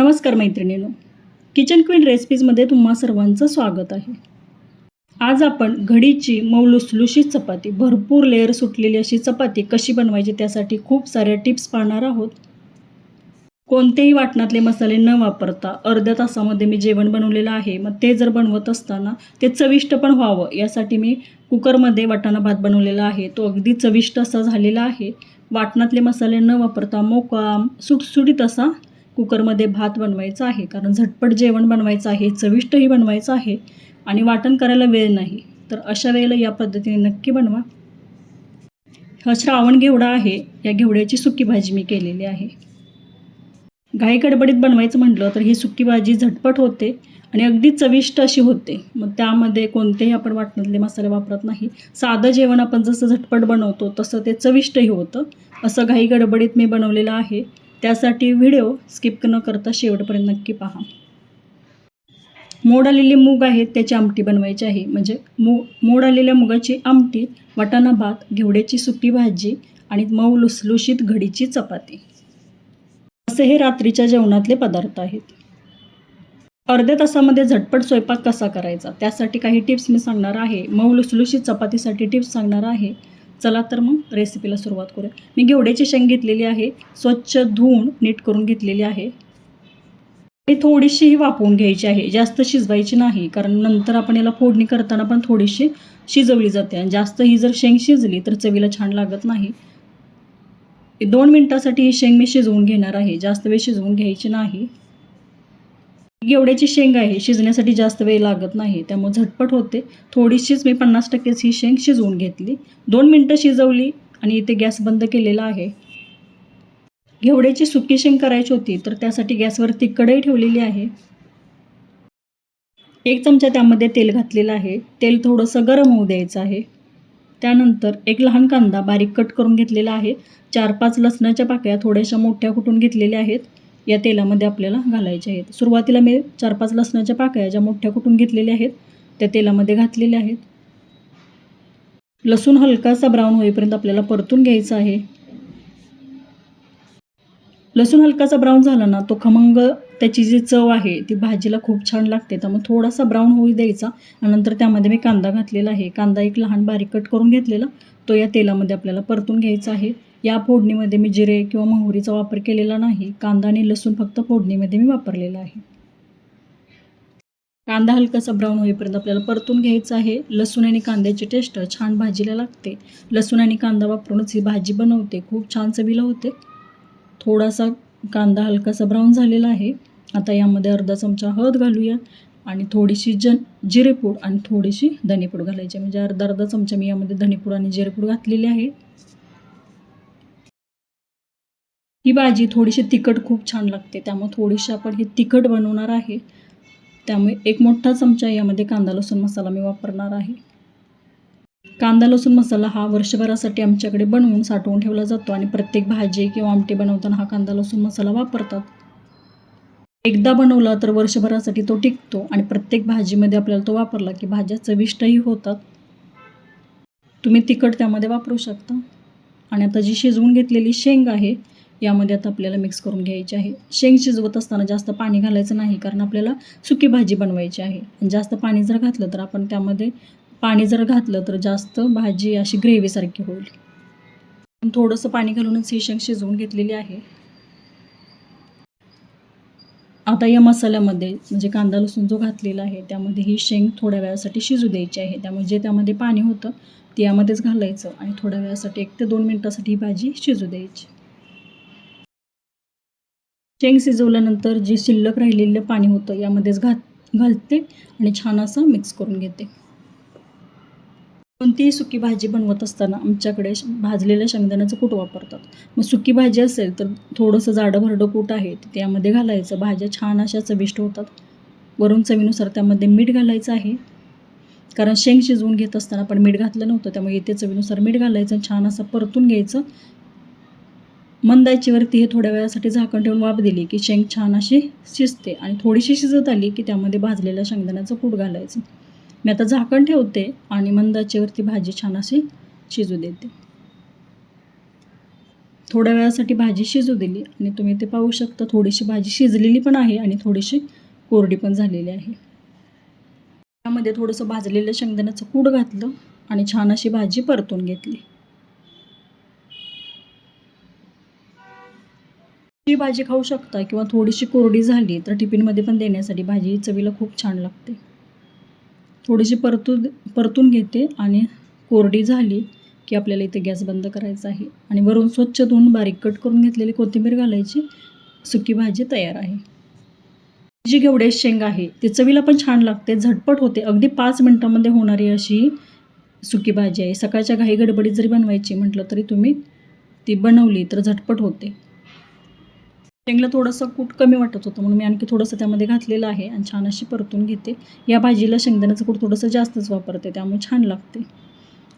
नमस्कार मैत्रिणीनो. Kitchen queen रेसिपीजमध्ये तुम्हा सर्वांचं स्वागत आहे. आज आपण घडीची मऊ लुसलुशीत चपाती भरपूर लेअर सुटलेली अशी चपाती कशी बनवायची त्यासाठी खूप साऱ्या टिप्स पाहणार आहोत. कोणतेही वाटणातले मसाले न वापरता अर्ध्या तासामध्ये मी जेवण बनवलेलं आहे. मग ते जर बनवत असताना ते चविष्ट पण व्हावं यासाठी मी कुकरमध्ये वाटाणा भात बनवलेला आहे. तो अगदी चविष्ट असा झालेला आहे. वाटणातले मसाले न वापरता मोकळा सुटसुटीत असा कुकरमध्ये भात बनवायचा आहे कारण झटपट जेवण बनवायचं आहे चविष्टही बनवायचं आहे आणि वाटण करायला वेळ नाही. तर अशा वेळेला या पद्धतीने नक्की बनवा. हा श्रावण घेवडा आहे या घेवड्याची सुकी भाजी मी केलेली आहे. घाई गडबडीत बनवायचं म्हटलं तर ही सुकी भाजी झटपट होते आणि अगदी चविष्ट अशी होते. मग त्यामध्ये कोणतेही आपण वाटणातले मसाले वापरत नाही. साधं जेवण आपण जसं झटपट बनवतो तसं ते चविष्टही होतं. असं घाई गडबडीत मी बनवलेलं आहे. त्यासाठी व्हिडिओ स्किप न करता शेवटपर्यंत नक्की पहा. मोड आलेले मूग आहेत त्याची आमटी बनवायची आहे. म्हणजे मू मोड आलेल्या मुगाची आमटी वाटाणा भात घेवड्याची सुकी भाजी आणि मऊ लुसलुशीत घडीची चपाती. असे हे रात्रीच्या जेवणातले पदार्थ आहेत. अर्ध्या तासामध्ये झटपट स्वयंपाक कसा करायचा? त्यासाठी काही टिप्स मी सांगणार आहे. मऊ लुसलुशीत चपातीसाठी टिप्स सांगणार आहे. चला तर मग रेसिपीला सुरुवात करूया. मी घेवड्याची शेंग घेतलेली आहे. स्वच्छ धुवून नीट करून घेतलेली आहे. ही थोडीशी वापरून घ्यायची आहे. जास्त शिजवायची नाही कारण नंतर आपण याला फोडणी करताना पण थोडीशी शिजवली जाते. आणि जास्त ही जर शेंग शिजली तर चवीला छान लागत नाही. दोन मिनटासाठी ही शेंग मी शिजवून घेणार आहे. जास्त वेळ शिजवून घ्यायची नाही. गेवड्याची शेंग आहे शिजण्यासाठी जास्त वेळ लागत नाही. त्यामुळे झटपट होते. थोडीशीच मी पन्नास टक्केच ही शेंग शिजवून घेतली. दोन मिनटं शिजवली आणि इथे गॅस बंद केलेला आहे. घेवड्याची सुकी शेंग करायची होती तर त्यासाठी गॅसवरती कढई ठेवलेली आहे. एक चमचा त्यामध्ये तेल घातलेलं आहे. तेल थोडंसं गरम होऊ द्यायचं आहे. त्यानंतर एक लहान कांदा बारीक कट करून घेतलेला आहे. चार पाच लसणाच्या पाकळ्या थोड्याशा मोठ्या कुटून घेतलेल्या आहेत. या तेलामध्ये आपल्याला घालायचे आहेत. सुरुवातीला मी चार पाच लसणाच्या पाकळ्या ज्या मोठ्या कुटून घेतलेल्या आहेत त्या तेलामध्ये घातलेल्या आहेत. लसूण हलकासा ब्राऊन होईपर्यंत आपल्याला परतून घ्यायचा आहे. लसूण हलकासा ब्राऊन झाला ना तो खमंग त्याची जी चव आहे ती भाजीला खूप छान लागते. त्यामुळे थोडासा ब्राऊन होऊ द्यायचा आणि नंतर त्यामध्ये मी कांदा घातलेला आहे. कांदा एक लहान बारीक कट करून घेतलेला तो या तेलामध्ये आपल्याला परतून घ्यायचा आहे. या फोडणीमध्ये मी जिरे किंवा मोहरीचा वापर केलेला नाही. कांदा आणि लसूण फक्त फोडणीमध्ये मी वापरलेला आहे. कांदा हलकासा ब्राऊन होईपर्यंत आपल्याला परतून घ्यायचा आहे. लसूण आणि कांद्याची टेस्ट छान भाजीला लागते. लसूण आणि कांदा वापरूनच ही भाजी बनवते. खूप छान चवीला होते. थोडासा कांदा हलकासा ब्राऊन झालेला आहे. आता यामध्ये अर्धा चमचा हळद घालूया आणि थोडीशी जन जिरेपूड आणि थोडीशी धनेपूड घालायची. म्हणजे अर्धा अर्धा चमचा मी यामध्ये धनेपूड आणि जिरेपूड घातलेली आहे. ही भाजी थोडीशी तिखट खूप छान लागते. त्यामुळे थोडीशी आपण ही तिखट बनवणार आहे. त्यामुळे एक मोठा चमचा यामध्ये कांदा लसूण मसाला मी वापरणार आहे. कांदा लसूण मसाला हा वर्षभरासाठी आमच्याकडे बनवून साठवून ठेवला जातो आणि प्रत्येक भाजी किंवा आमटी बनवताना हा कांदा लसूण मसाला वापरतात. एकदा बनवला तर वर्षभरासाठी तो टिकतो आणि प्रत्येक भाजीमध्ये आपल्याला तो वापरला की भाज्या चविष्टही होतात. तुम्ही तिखट त्यामध्ये वापरू शकता. आणि आता जी शिजवून घेतलेली शेंग आहे यामध्ये आता आपल्याला मिक्स करून घ्यायची आहे. शेंग शिजवत असताना जास्त पाणी घालायचं नाही कारण आपल्याला सुकी भाजी बनवायची आहे. आणि जास्त पाणी जर घातलं तर आपण त्यामध्ये पाणी जर घातलं तर जास्त भाजी अशी ग्रेव्हीसारखी होईल. थोडंसं पाणी घालूनच ही शेंग शिजवून घेतलेली आहे. आता या मसाल्यामध्ये म्हणजे कांदा लसूण जो घातलेला आहे त्यामध्ये ही शेंग थोड्या वेळासाठी शिजू द्यायची आहे. त्यामुळे जे त्यामध्ये पाणी होतं ते यामध्येच घालायचं आणि थोड्या वेळासाठी एक ते दोन मिनटासाठी ही भाजी शिजू द्यायची. शेंग शिजवल्यानंतर जे शिल्लक राहिलेलं पाणी होतं यामध्येच घात घालते आणि छान असं मिक्स करून घेते. कोणतीही सुकी भाजी बनवत असताना आमच्याकडे भाजलेल्या शेंगदाण्याचं कूट वापरतात. मग सुकी भाजी असेल तर थोडंसं जाडं भरडं कूट आहे ते त्यामध्ये घालायचं. भाज्या छान अशा चविष्ट होतात. वरून चवीनुसार त्यामध्ये मीठ घालायचं आहे. कारण शेंग शिजवून घेत असताना पण मीठ घातलं नव्हतं त्यामुळे इथे चवीनुसार मीठ घालायचं छान असं परतून घ्यायचं. मंदायचीवरती हे थोड्या वेळासाठी झाकण ठेवून वाफ दिली की शेंग छान अशी शिजते आणि थोडीशी शिजत आली की त्यामध्ये भाजलेल्या शेंगदाण्याचं कूट घालायचं. मी आता झाकण ठेवते आणि मंदाचीवरती भाजी छान अशी शिजू देते. थोड्या वेळासाठी भाजी शिजू दिली आणि तुम्ही ते पाहू शकता थोडीशी भाजी शिजलेली पण आहे आणि थोडीशी कोरडी पण झालेली आहे. त्यामध्ये थोडंसं भाजलेलं शेंगदाण्याचं कूड घातलं आणि छान अशी भाजी परतून घेतली. ही भाजी खाऊ शकता किंवा थोडीशी कोरडी झाली तर टिफिनमध्ये पण देण्यासाठी भाजी चवीला खूप छान लागते. थोडीशी परतू परतून घेते आणि कोरडी झाली की आपल्याला इथे गॅस बंद करायचा आहे. आणि वरून स्वच्छ धुवून बारीक कट करून घेतलेली कोथिंबीर घालायची. सुकी भाजी तयार आहे. जी घेवड्याची शेंग आहे ती चवीला पण छान लागते. झटपट होते. अगदी पाच मिनटामध्ये होणारी अशी सुकी भाजी आहे. सकाळच्या घाई गडबडीत जरी बनवायची म्हटलं तरी तुम्ही ती बनवली तर झटपट होते. शेंगला थोडंसं कूट कमी वाटत होतं. म्हणून मी आणखी थोडंसं त्यामध्ये घातलेलं आहे आणि छान अशी परतून घेते. या भाजीला शेंगदाण्याचं कूट थोडंसं जास्तच वापरते त्यामुळे छान लागते.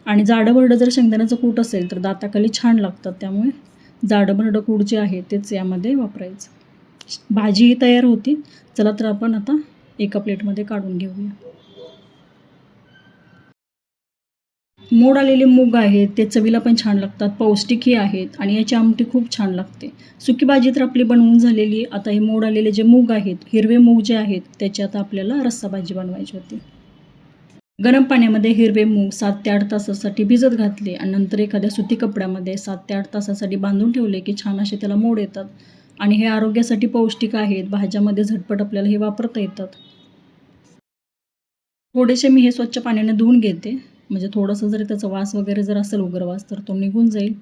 आणि जाडं भरडं जर शेंगदाण्याचं कूट असेल तर दाताखाली छान लागतात. त्यामुळे जाडं भरडं कूट जे आहे तेच यामध्ये वापरायचं. भाजीही तयार होती. चला तर आपण आता एका प्लेटमध्ये काढून घेऊया. मोड आलेले मूग आहेत ते चवीला पण छान लागतात पौष्टिकही आहेत आणि याची आमटी खूप छान लागते. सुकी भाजी तर आपली बनवून झालेली आता हे मोड आलेले जे मूग आहेत हिरवे मूग जे आहेत त्याची आता आपल्याला रस्सा भाजी बनवायची होती. गरम पाण्यामध्ये हिरवे मूग सात ते आठ तासासाठी भिजत घातले आणि नंतर एखाद्या सुती कपड्यामध्ये सात ते आठ तासासाठी बांधून ठेवले की छान असे त्याला मोड येतात. आणि हे आरोग्यासाठी पौष्टिक आहेत भाज्यामध्ये झटपट आपल्याला हे वापरता येतात. थोडेसे मी हे स्वच्छ पाण्याने धुवून घेते. म्हणजे थोडंसं जरी त्याचा वास वगैरे जर असेल उग्रवास तर तो निघून जाईल.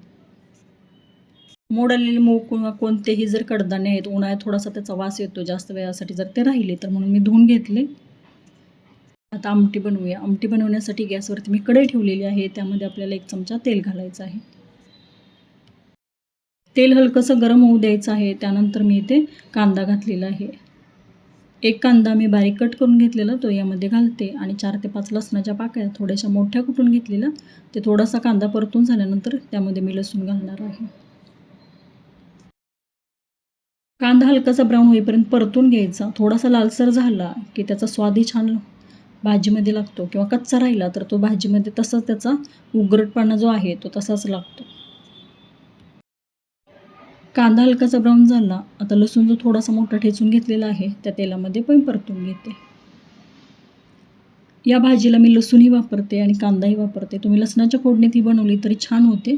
मोडलेले मूग किंवा कोणतेही जर कडधान्य आहेत उन्हाळ्यात थोडासा त्याचा वास येतो जास्त वेळासाठी जर ते राहिले तर म्हणून मी धुवून घेतले. आता आमटी बनवूया. आमटी बनवण्यासाठी गॅसवरती मी कढई ठेवलेली आहे. त्यामध्ये आपल्याला एक चमचा तेल घालायचं आहे. तेल हलकंसं गरम होऊ द्यायचं आहे. त्यानंतर मी इथे कांदा घातलेला आहे. एक कांदा मी बारीक कट करून घेतलेला तो यामध्ये घालते आणि चार ते पाच लसणाच्या पाकळ्या थोड्याशा मोठ्या कुटून घेतलेल्या ते थोडासा कांदा परतून झाल्यानंतर त्यामध्ये मी लसूण घालणार आहे. कांदा हलकासा ब्राऊन होईपर्यंत परतून घ्यायचा. थोडासा लालसर झाला की त्याचा स्वादही छान भाजीमध्ये लागतो किंवा कच्चा राहिला तर तो भाजीमध्ये तसाच त्याचा उग्रटपणा जो आहे तो तसाच लागतो. कांदा हलकासा ब्राऊन झाला. आता लसूण जो थोडासा मोठा ठेचून घेतलेला आहे त्या तेलामध्ये पण परतून घेते. या भाजीला मी लसूणही वापरते आणि कांदाही वापरते. तुम्ही लसणाच्या फोडणीत ही बनवली तरी छान होते.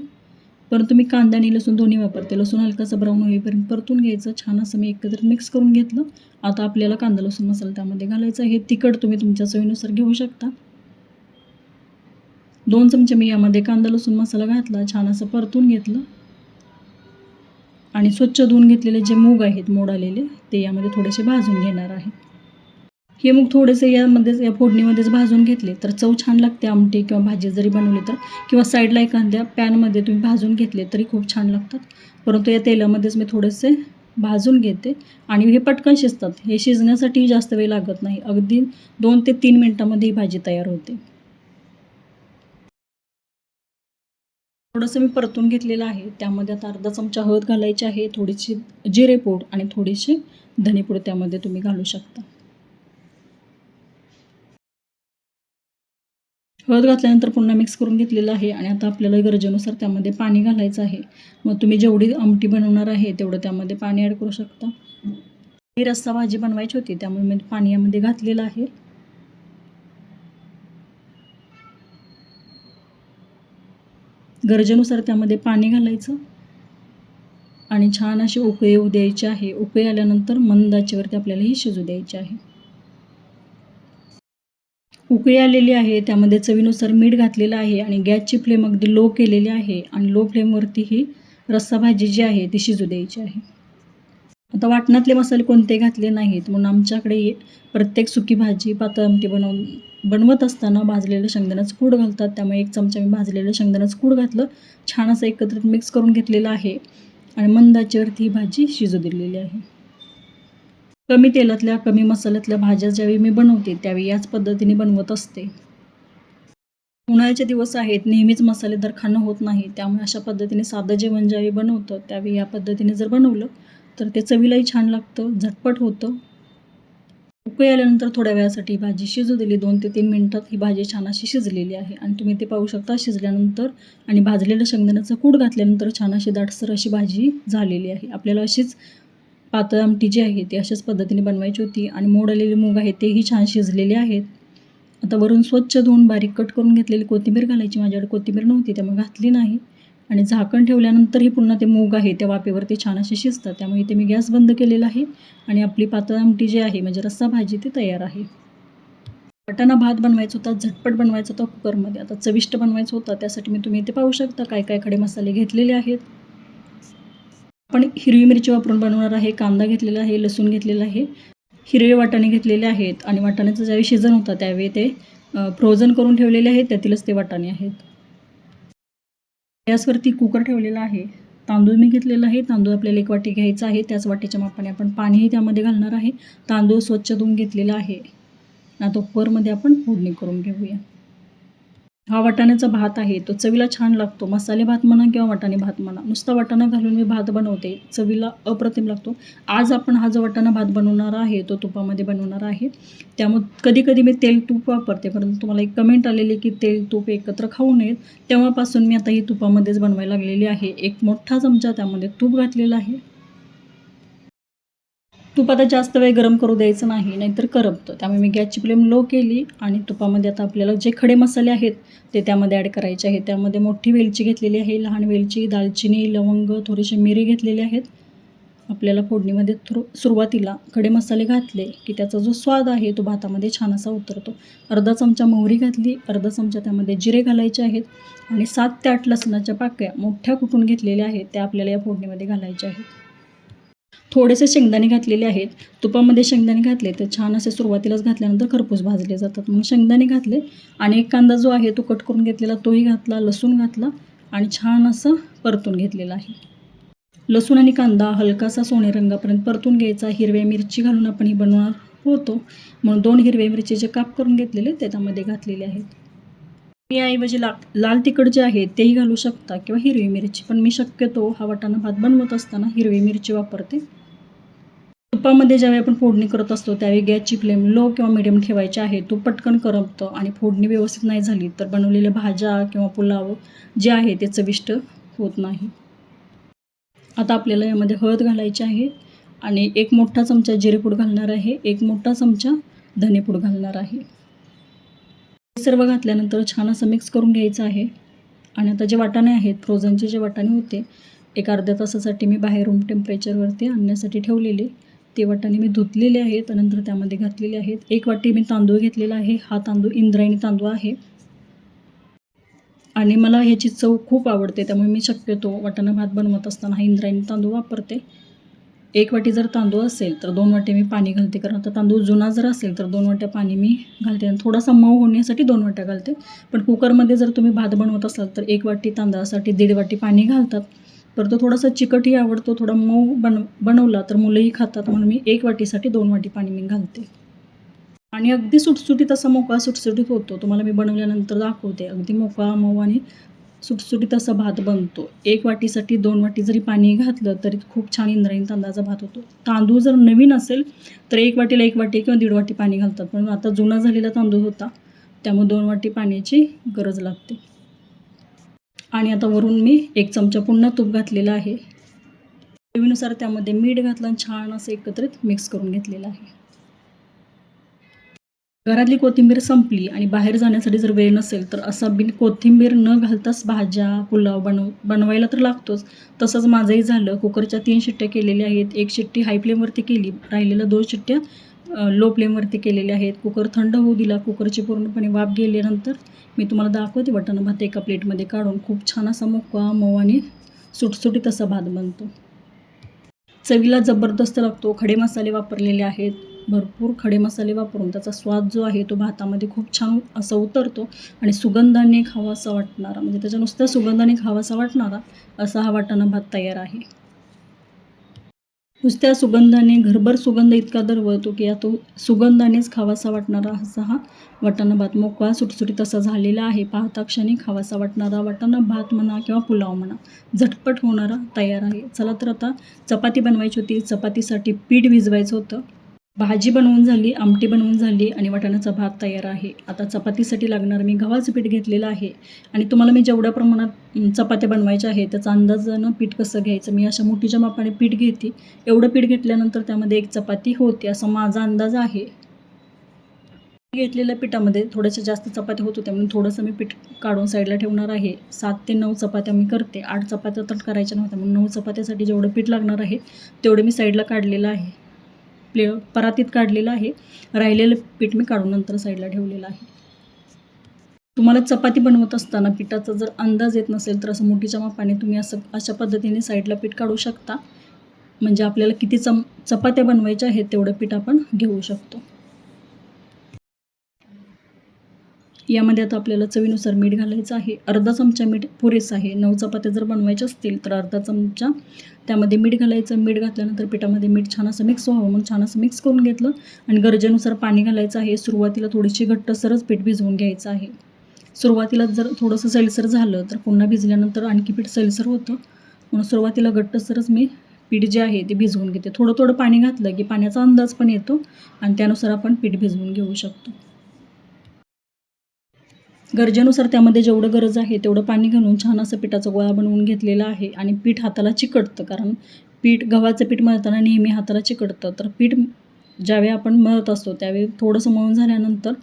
परंतु मी कांदा आणि लसूण दोन्ही वापरते. लसूण हलकासा ब्राऊन होईपर्यंत परतून घ्यायचं. छान असं मी एकत्र मिक्स करून घेतलं. आता आपल्याला कांदा लसूण मसाला त्यामध्ये घालायचा हे तिखट तुम्ही तुमच्या चवीनुसार घेऊ शकता. दोन चमचे मी यामध्ये कांदा लसूण मसाला घातला. छान असं परतून घेतलं. आणि स्वच्छ धुवून घेतलेले जे मूग आहेत मोड आलेले ते यामध्ये थोडेसे भाजून घेणार आहे. हे मूग थोडेसे यामध्येच या फोडणीमध्येच भाजून घेतले तर चव छान लागते आमटी किंवा भाजी जरी बनवली तर. किंवा साईडला एखाद्या पॅनमध्ये तुम्ही भाजून घेतले तरी खूप छान लागतात. परंतु या तेलामध्येच मी थोडेसे भाजून घेते. आणि हे पटकन शिजतात. हे शिजण्यासाठी जास्त वेळ लागत नाही. अगदी दोन ते तीन मिनटामध्ये ही भाजी तयार होते. थोडंसं मी परतून घेतलेलं आहे. त्यामध्ये आता अर्धा चमचा हळद घालायची आहे थोडीशी जिरेपूड आणि थोडीशी धनेपूड त्यामध्ये तुम्ही घालू शकता. हळद घातल्यानंतर पुन्हा मिक्स करून घेतलेलं आहे आणि आता आपल्याला गरजेनुसार त्यामध्ये पाणी घालायचं आहे. मग तुम्ही जेवढी आमटी बनवणार आहे तेवढं त्यामध्ये पाणी ॲड करू शकता. ही रस्सा भाजी बनवायची होती त्यामुळे मी पाणी यामध्ये घातलेलं आहे. गरजेनुसार त्यामध्ये पाणी घालायचं. आणि छान अशी उकळी येऊ द्यायची आहे. उकळी आल्यानंतर मंद आचेवरती आपल्याला ही शिजू द्यायची आहे. उकळी आलेली आहे. त्यामध्ये चवीनुसार मीठ घातलेलं आहे आणि गॅसची फ्लेम अगदी लो केलेली आहे. आणि लो फ्लेमवरती ही रस्सा भाजी जी आहे ती शिजू द्यायची आहे. आता वाटणातले मसाले कोणते घातले नाहीत. म्हणून आमच्याकडे प्रत्येक सुकी भाजी पातळ आमटी बनवून बनवत असताना भाजलेलं शेंगदाण्याचं कूड घालतात. त्यामुळे एक चमचा मी भाजलेलं शेंगदाण्याचं कूड घातलं. छान असं एकत्रित मिक्स करून घेतलेलं आहे. आणि मंदाच्यावरती ही भाजी शिजू दिलेली आहे. कमी तेलातल्या कमी मसाल्यातल्या भाज्या ज्यावेळी मी बनवते त्यावेळी याच पद्धतीने बनवत असते. उन्हाळ्याचे दिवस आहेत. नेहमीच मसालेदार खाणं होत नाही. त्यामुळे अशा पद्धतीने साधं जेवण ज्यावेळी बनवतं त्यावेळी या पद्धतीने जर बनवलं तर ते चवीलाही छान लागतं झटपट होतं. उकळी आल्यानंतर थोड्या वेळासाठी भाजी शिजू दिली दोन ते तीन मिनटात ही भाजी छान अशी शिजलेली आहे. आणि तुम्ही ते पाहू शकता शिजल्यानंतर आणि भाजलेलं शेंगदाण्याचं कूड घातल्यानंतर छान अशी दाटसर अशी भाजी झालेली आहे. आपल्याला अशीच पातळ आमटी जी आहे ती अशाच पद्धतीने बनवायची होती आणि मोड मूग आहे तेही छान शिजलेले आहेत. आता वरून स्वच्छ धुवून बारीक कट करून घेतलेली कोथिंबीर घालायची. माझ्याकडे कोथिंबीर नव्हती त्यामुळे घातली नाही. आणि झाकण ठेवल्यानंतरही पुन्हा ते मूग आहे त्या वाफेवरती छान असे शिजतात. त्यामुळे इथे मी गॅस बंद केलेला आहे आणि आपली पातळ आमटी जी आहे म्हणजे रस्सा भाजी ती तयार आहे. वाटाणा भात बनवायचा होता झटपट बनवायचा होता कुकरमध्ये. आता चविष्ट बनवायचा होता त्यासाठी मी तुम्ही इथे पाहू शकता काय काय खडे मसाले घेतलेले आहेत. आपण हिरवी मिरची वापरून बनवणार आहे कांदा घेतलेला आहे लसूण घेतलेला आहे. हिरवे वाटाणे घेतलेले आहेत आणि वाटाण्याचं ज्यावेळी शिजन होता त्यावेळी ते फ्रोझन करून ठेवलेले आहेत त्यातीलच ते वाटाणे आहेत. गॅसवरती कुकर ठेवलेला आहे. तांदूळ मी घेतलेला आहे. तांदूळ आपल्याला एक वाटी घ्यायचा आहे. त्याच वाटीच्या मापाने आपण पाणीही त्यामध्ये घालणार आहे. तांदूळ स्वच्छ धुवून घेतलेला आहे. आता कुकरमध्ये आपण फोडणी करून घेऊया. हा वाटाण्याचा भात आहे. तो चवीला छान लागतो. मसाले भात म्हणा किंवा वाटाणे भात म्हणा नुसता वाटाणा घालून मी भात बनवते. चवीला अप्रतिम लागतो. आज आपण हा जो वाटाणा भात बनवणार आहे तो तुपामध्ये बनवणार आहे. त्यामुळे कधी कधी मी तेल तूप वापरते. परंतु तुम्हाला एक कमेंट आलेली की तेल तूप एकत्र खाऊ नयेत. तेव्हापासून मी आता ही तुपामध्येच बनवायला लागलेली आहे. एक मोठा चमचा त्यामध्ये तूप घातलेला आहे. तूप आता जास्त वेळ गरम करू द्यायचं नाही नाहीतर करपतं. त्यामुळे मी गॅसची फ्लेम लो केली आणि तुपामध्ये आता आपल्याला जे खडे मसाले आहेत ते त्यामध्ये ॲड करायचे आहेत. त्यामध्ये मोठी वेलची घेतलेली आहे लहान वेलची दालचिनी लवंग थोडेसे मिरी घेतलेले आहेत. आपल्याला फोडणीमध्ये थ्रू सुरुवातीला खडे मसाले घातले की त्याचा जो स्वाद आहे तो भातामध्ये छान असा उतरतो. अर्धा चमचा मोहरी घातली अर्धा चमचा त्यामध्ये जिरे घालायचे आहेत आणि सात ते आठ लसणाच्या पाकळ्या मोठ्या कुटून घेतलेल्या आहेत त्या आपल्याला या फोडणीमध्ये घालायच्या आहेत. थोडेसे शेंगदाणे घातलेले आहेत. तुपामध्ये शेंगदाणे घातले तर छान असे सुरुवातीलाच घातल्यानंतर खरपूस भाजले जातात. मग शेंगदाणे घातले आणि एक कांदा जो आहे तो कट करून घेतलेला तोही घातला लसूण घातला आणि छान असं परतून घेतलेला आहे. लसूण आणि कांदा हलकासा सोने रंगापर्यंत परतून घ्यायचा. हिरव्या मिरची घालून आपण ही बनवणार होतो. म्हणून दोन हिरव्या मिरचीचे काप करून घेतलेले त्याच्यामध्ये घातलेले आहेत. मी ऐवजी ला लाल तिखट जे आहे तेही घालू शकता किंवा हिरवी मिरची. पण मी शक्यतो हा वाटाणा भात बनवत असताना हिरवी मिरची वापरते. तुपामध्ये ज्यावेळी आपण फोडणी करत असतो त्यावेळी गॅसची फ्लेम लो किंवा मिडियम ठेवायची आहे. तो पटकन करपतं आणि फोडणी व्यवस्थित नाही झाली तर बनवलेल्या भाज्या किंवा पुलाव जे आहे ते चविष्ट होत नाही. आता आपल्याला यामध्ये हळद घालायची आहे आणि एक मोठा चमचा जिरेपूड घालणार आहे. एक मोठा चमचा धनेपूड घालणार आहे. हे सर्व घातल्यानंतर छान असं मिक्स करून घ्यायचं आहे. आणि आता जे वाटाणे आहेत फ्रोझनचे जे वाटाणे होते एक अर्ध्या तासासाठी मी बाहेर रूम टेम्परेचरवरती आणण्यासाठी ठेवलेले. ते वाटाणे मी धुतलेले आहेत नंतर त्यामध्ये घातलेले आहेत. एक वाटी मी तांदूळ घेतलेला आहे. हा तांदूळ इंद्रायणी तांदूळ आहे. आणि मला ह्याची चव खूप आवडते त्यामुळे मी शक्यतो वाटाणा भात बनवत असताना हा इंद्रायणी तांदूळ वापरते. एक वाटी जर तांदूळ असेल तर दोन वाटे मी पाणी घालते. कारण आता तांदूळ जुना जर असेल तर दोन वाट्या पाणी मी घालते आणि थोडासा मऊ होण्यासाठी दोन वाट्या घालते. पण कुकरमध्ये जर तुम्ही भात बनवत असाल तर एक वाटी तांदळासाठी दीड वाटी पाणी घालतात. तर तो थोडासा चिकटही आवडतो थोडा मऊ बन बनवला तर मुलंही खातात. म्हणून मी एक वाटीसाठी दोन वाटी पाणी मी घालते. आणि अगदी सुटसुटीत असा मोकळा सुटसुटीत होतो. तुम्हाला मी बनवल्यानंतर दाखवते. अगदी मोकळा मऊ आणि सुटसुटीत असा भात बनतो. एक वाटीसाठी दोन वाटी जरी पाणी घातलं तरी खूप छान इंद्रायणी तांदळाचा भात होतो. तांदूळ जर नवीन असेल तर एक वाटीला एक वाटी किंवा दीड वाटी पाणी घालतात. पण आता जुना झालेला तांदूळ होता. त्यामुळे दोन वाटी पाण्याची गरज लागते. आणि आता वरून मी एक चमचा पुन्हा तूप घातलेला आहे. चवीनुसार त्यामध्ये मीठ घातलं आणि छान असं एकत्रित मिक्स करून घेतलेलं आहे. घरातली कोथिंबीर संपली आणि बाहेर जाण्यासाठी जर वेळ नसेल तर असा बिन कोथिंबीर न घालताच भाज्या पुलाव बनव बनवायला तर लागतोच. तसंच माझंही झालं. कुकरच्या तीन शिट्ट्या केलेल्या आहेत. एक शिट्टी हाय फ्लेमवरती केली. राहिलेल्या दोन शिट्ट्या लो फ्लेमवरती केलेले आहेत. कुकर थंड होऊ दिला. कुकरची पूर्णपणे वाफ गेल्यानंतर मी तुम्हाला दाखवते. वाटाणा भात एका प्लेटमध्ये काढून खूप छान असा मोका मऊ आणि सुटसुटीत असा भात बनतो. चवीला जबरदस्त लागतो. खडे मसाले वापरलेले आहेत. भरपूर खडे मसाले वापरून त्याचा स्वाद जो आहे तो भातामध्ये खूप छान असा उतरतो आणि सुगंधाने खावासा वाटणारा म्हणजे त्याच्या नुसत्या सुगंधाने खावासा वाटणारा असा हा वाटाणा भात तयार आहे. नुसत्या सुगंधाने घरभर सुगंध इतका दरवळतो की या तो सुगंधानेच खावासा वाटणारा असा हा वाटाणा भात. मोकळा सुटसुटीत असा झालेला आहे. पाहता क्षणी खावासा वाटणारा वाटाणा भात म्हणा किंवा पुलाव म्हणा झटपट होणारा तयार आहे. चला तर आता चपाती बनवायची होती. चपातीसाठी पीठ भिजवायचं होतं. भाजी बनवून झाली आमटी बनवून झाली आणि वाटाण्याचा भात तयार आहे. आता चपातीसाठी लागणार मी गव्हाचं पीठ घेतलेलं आहे आणि तुम्हाला मी जेवढ्या प्रमाणात चपात्या बनवायच्या आहे त्याचा अंदाजानं पीठ कसं घ्यायचं मी अशा मोठीच्या मापाने पीठ घेते. एवढं पीठ घेतल्यानंतर त्यामध्ये एक चपाती होते असा माझा अंदाज आहे. घेतलेल्या पिठामध्ये थोड्याशा जास्त चपात्या होत होत्या म्हणून थोडंसं मी पीठ काढून साईडला ठेवणार आहे. सात ते नऊ चपात्या मी करते. आठ चपात्या तर करायच्या नव्हत्या म्हणून नऊ चपात्यासाठी जेवढं पीठ लागणार आहे तेवढं मी साईडला काढलेलं आहे. प्ले परातीत काढलेलं आहे. राहिलेलं पीठ मी काढून नंतर साईडला ठेवलेलं आहे. तुम्हाला चपाती बनवत असताना पिठाचा जर अंदाज येत नसेल तर असं मोठीच्या मापाने तुम्ही असं अशा पद्धतीने साईडला पीठ काढू शकता. म्हणजे आपल्याला किती चम चपात्या बनवायच्या आहेत तेवढं पीठ आपण घेऊ शकतो. यामध्ये आता आपल्याला चवीनुसार मीठ घालायचं आहे. अर्धा चमचा मीठ पुरेसं आहे. नऊ चपात्या जर बनवायच्या असतील तर अर्धा चमचा त्यामध्ये मीठ घालायचं मीठ घातल्यानंतर पिठामध्ये मीठ छान असं मिक्स व्हावं. म्हणून छान असं मिक्स करून घेतलं आणि गरजेनुसार पाणी घालायचं आहे. सुरुवातीला थोडीशी घट्टसरच पीठ भिजवून घ्यायचं आहे. सुरुवातीला जर थोडंसं सैलसर झालं तर पुन्हा भिजल्यानंतर आणखी पीठ सैलसर होतं. म्हणून सुरुवातीला घट्टसरच मी पीठ जे आहे ते भिजवून घेते. थोडं थोडं पाणी घातलं की पाण्याचा अंदाज पण येतो आणि त्यानुसार आपण पीठ भिजवून घेऊ शकतो. गरजेनुसार त्यामध्ये जेवढं गरज आहे तेवढं पाणी घालून छान असं पिठाचा गोळा बनवून घेतलेला आहे आणि पीठ हाताला चिकटतं कारण पीठ गव्हाचं पीठ मळताना नेहमी हाताला चिकटतं. तर पीठ ज्यावेळी आपण मळत असतो त्यावेळी थोडंसं मळून झाल्यानंतर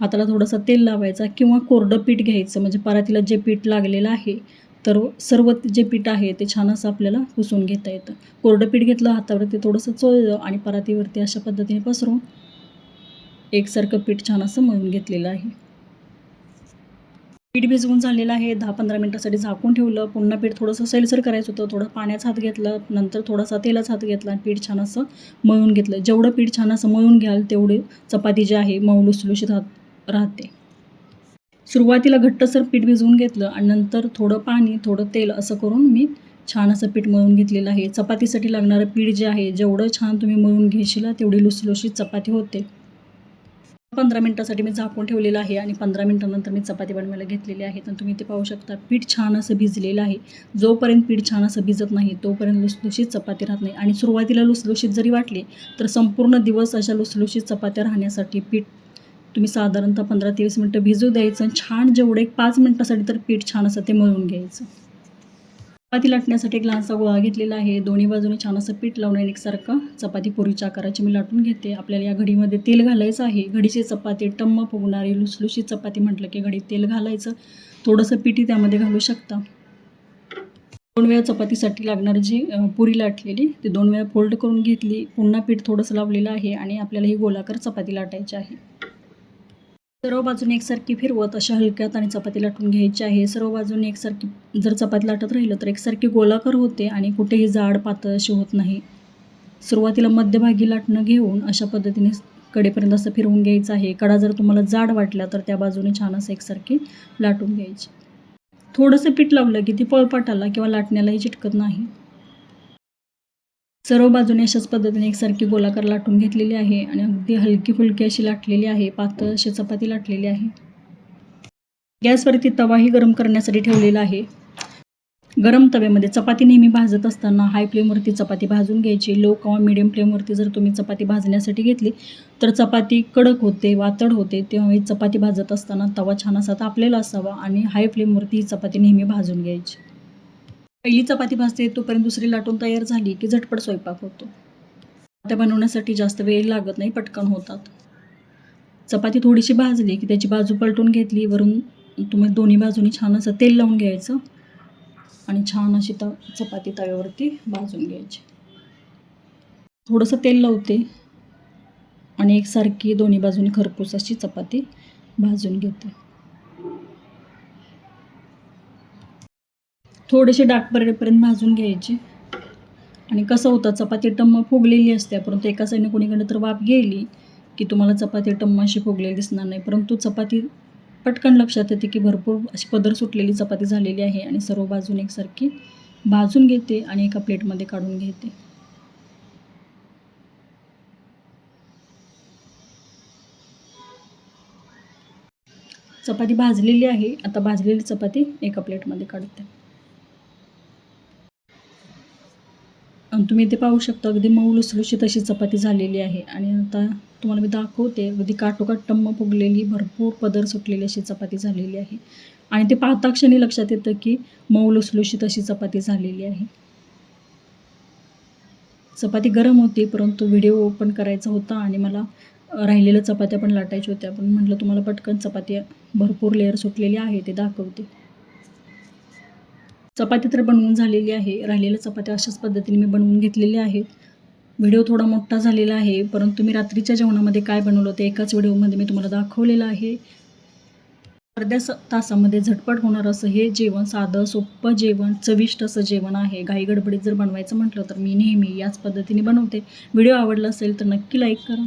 हाताला थोडंसं तेल लावायचा किंवा कोरडं पीठ घ्यायचं. म्हणजे परातीला जे पीठ लागलेलं आहे तर सर्व जे पीठ आहे ते छान असं आपल्याला पुसून घेता येतं. कोरडं पीठ घेतलं हातावरती थोडंसं चोळलं आणि परातीवरती अशा पद्धतीने पसरून एकसारखं पीठ छान असं मळून घेतलेलं आहे. पीठ भिजवून झालेलं आहे. दहा पंधरा मिनटासाठी झाकून ठेवलं. पुन्हा पीठ थोडंसं सैलसर करायचं होतं. थोडं पाण्याचा हात घेतला. नंतर थोडासा तेलाचा हात घेतला आणि पीठ छान असं मळून घेतलं. जेवढं पीठ छान असं मळून घ्याल तेवढे चपाती जी आहे मऊ लुसलुशीत राहत राहते. सुरुवातीला घट्टसर पीठ भिजवून घेतलं आणि नंतर थोडं पाणी थोडं तेल असं करून मी छान असं पीठ मळून घेतलेलं आहे. चपातीसाठी लागणारं पीठ जे आहे जेवढं छान तुम्ही मळून घेशील तेवढी लुसलुशीत चपाती होते. पंधरा मिनटासाठी मी झाकून ठेवलेलं आहे आणि पंधरा मिनटानंतर मी चपाती बनवायला घेतलेली आहे. तर तुम्ही ते पाहू शकता पीठ छान असं भिजलेलं आहे. जोपर्यंत पीठ छान असं भिजत नाही तोपर्यंत लुसलुशीत चपाती राहत नाही. आणि सुरुवातीला लुसलुशीत जरी वाटली तर संपूर्ण दिवस अशा लुसलुशीत चपात्या राहण्यासाठी पीठ तुम्ही साधारणतः पंधरा ते वीस मिनटं भिजू द्यायचं आणि छान जेवढे एक पाच मिनटासाठी तर पीठ छान असं ते मळून घ्यायचं. चपाती लाटण्यासाठी एक लहानसा गोळा घेतलेला आहे. दोन्ही बाजूने छान असं पीठ लावून एकसारखं चपाती पुरीच्या आकाराची मी लाटून घेते. आपल्याला या घडीमध्ये तेल घालायचं आहे. घडीची चपाती टम्म फुगणारी लुसलुशीत चपाती म्हटलं की घडीत तेल घालायचं. थोडंसं पीठही त्यामध्ये घालू शकता. दोन वेळा चपातीसाठी लागणारी जी पुरी लाटलेली ती दोन वेळा फोल्ड करून घेतली. पुन्हा पीठ थोडंसं लावलेलं आहे आणि आपल्याला ही गोलाकार चपाती लाटायची आहे. सर्व बाजूने एकसारखी फिरवत अशा हलक्यात आणि चपाती लाटून घ्यायची आहे. सर्व बाजूने एकसारखी जर चपाती लाटत राहिलं तर एकसारखी गोलाकार होते आणि कुठेही जाड पातळ अशी होत नाही. सुरुवातीला मध्यभागी लाटणं घेऊन अशा पद्धतीने कडेपर्यंत असं फिरवून घ्यायचं आहे. कडा जर तुम्हाला जाड वाटला तर त्या बाजूने छान असं एकसारखी लाटून घ्यायची. थोडंसं पीठ लावलं की ती पळपाटाला किंवा लाटण्यालाही चिटकत नाही. सर्व बाजूने अशाच पद्धतीने एकसारखी गोलाकार लाटून घेतलेली आहे आणि अगदी हलकी फुलकी अशी लाटलेली आहे पातळ अशी चपाती लाटलेली आहे. गॅसवरती तवाही गरम करण्यासाठी ठेवलेला आहे. गरम तव्यामध्ये चपाती नेहमी भाजत असताना हाय फ्लेमवरती चपाती भाजून घ्यायची. लो किंवा मिडियम फ्लेमवरती जर तुम्ही चपाती भाजण्यासाठी घेतली तर चपाती कडक होते वातड होते. तेव्हा चपाती भाजत असताना तवा छान असा तापलेला असावा आणि हाय फ्लेमवरती ही चपाती नेहमी भाजून घ्यायची. पहिली चपाती भाजते तोपर्यंत दुसरी लाटून तयार झाली की झटपट स्वयंपाक होतो. त्या बनवण्यासाठी जास्त वेळ लागत नाही पटकन होतात. चपाती थोडीशी भाजली की त्याची बाजू पलटून घेतली वरून तुम्ही दोन्ही बाजूनी छान असं तेल लावून घ्यायचं आणि छान अशी त चपाती तव्यावरती भाजून घ्यायची. थोडंसं तेल लावते आणि एकसारखी दोन्ही बाजूनी खरपूस अशी चपाती भाजून घेते. थोडेसे डाग पडेपर्यंत भाजून घ्यायचे. आणि कसं होतं चपाती टम्म फुगलेली असते परंतु एका साईडने कोणीकडे तर वाफ गेली की तुम्हाला चपाती टम्म अशी फुगलेली दिसणार नाही. परंतु चपाती पटकन लक्षात येते की भरपूर अशी पदर सुटलेली चपाती झालेली आहे आणि सर्व बाजून एकसारखी भाजून घेते आणि एका प्लेटमध्ये काढून घेते. चपाती भाजलेली आहे. आता भाजलेली चपाती एका प्लेटमध्ये काढते. तुम्ही इथे पाहू शकता अगदी मऊ लुसलुशीत अशी चपाती झालेली आहे. आणि आता तुम्हाला मी दाखवते अगदी काटोकाट टम्म फुगलेली भरपूर पदर सुटलेली अशी चपाती झालेली आहे. आणि ते पाहता क्षणी लक्षात येतं की मऊ लुसलुशीत अशी चपाती झालेली आहे. चपाती गरम होती परंतु व्हिडिओ ओपन करायचा होता आणि मला राहिलेल्या चपात्या पण लाटायच्या होत्या. पण म्हटलं तुम्हाला पटकन चपाती भरपूर लेअर सुटलेली आहे ते दाखवते. चपाती तर बनवून झालेली आहे. राहिलेल्या चपात्या अशाच पद्धतीने मी बनवून घेतलेल्या आहेत. व्हिडिओ थोडा मोठा झालेला आहे परंतु मी रात्रीच्या जेवणामध्ये काय बनवलं ते एकाच व्हिडिओमध्ये मी तुम्हाला दाखवलेलं आहे. अर्ध्या स तासामध्ये झटपट होणार असं हे जेवण साधं सोपं जेवण चविष्ट असं जेवण आहे. घाई गडबडीत जर बनवायचं म्हटलं तर मी नेहमी याच पद्धतीने बनवते. व्हिडिओ आवडला असेल तर नक्की लाईक करा.